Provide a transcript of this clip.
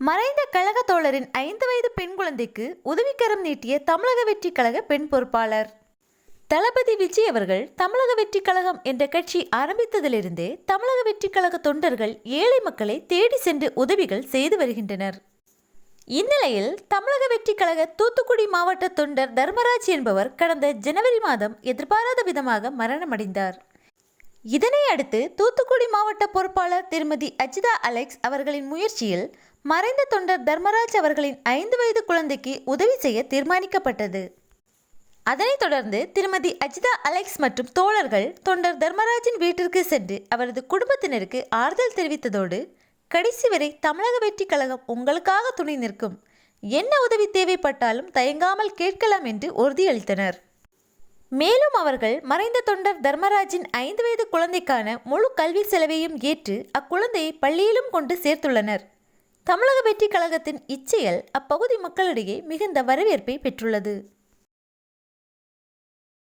மறைந்த கழக தோழரின் ஐந்து வயது பெண் குழந்தைக்கு உதவிக்கரம் நீட்டிய தமிழக வெற்றி கழக பெண் பொறுப்பாளர். தளபதி விஜய் அவர்கள் தமிழக வெற்றி கழகம் என்ற கட்சி ஆரம்பித்ததிலிருந்தே தமிழக வெற்றி கழக தொண்டர்கள் ஏழை மக்களை தேடி சென்று உதவிகள் செய்து வருகின்றனர். இந்நிலையில் தமிழக வெற்றி கழக தூத்துக்குடி மாவட்ட தொண்டர் தர்மராஜ் என்பவர் கடந்த ஜனவரி மாதம் எதிர்பாராத விதமாக மரணமடைந்தார். இதனை அடுத்து தூத்துக்குடி மாவட்ட பொறுப்பாளர் திருமதி அஜிதா அலெக்ஸ் அவர்களின் முயற்சியில் மறைந்த தொண்டர் தர்மராஜ் அவர்களின் ஐந்து வயது குழந்தைக்கு உதவி செய்ய தீர்மானிக்கப்பட்டது. அதனைத் தொடர்ந்து திருமதி அஜிதா அலெக்ஸ் மற்றும் தோழர்கள் தொண்டர் தர்மராஜின் வீட்டிற்கு சென்று அவரது குடும்பத்தினருக்கு ஆறுதல் தெரிவித்ததோடு கடைசி வரை தமிழக வெற்றி கழகம் உங்களுக்காக துணை நிற்கும். என்ன உதவி தேவைப்பட்டாலும் தயங்காமல் கேட்கலாம் என்று உறுதியளித்தனர். மேலும் அவர்கள் மறைந்த தொண்டர் தர்மராஜின் ஐந்து வயது குழந்தைக்கான முழு கல்வி செலவையும் ஏற்று அக்குழந்தையை பள்ளியிலும் கொண்டு சேர்த்துள்ளனர். தமிழக வெற்றி கழகத்தின் இச்செயல் அப்பகுதி மக்களிடையே மிகுந்த வரவேற்பை பெற்றுள்ளது.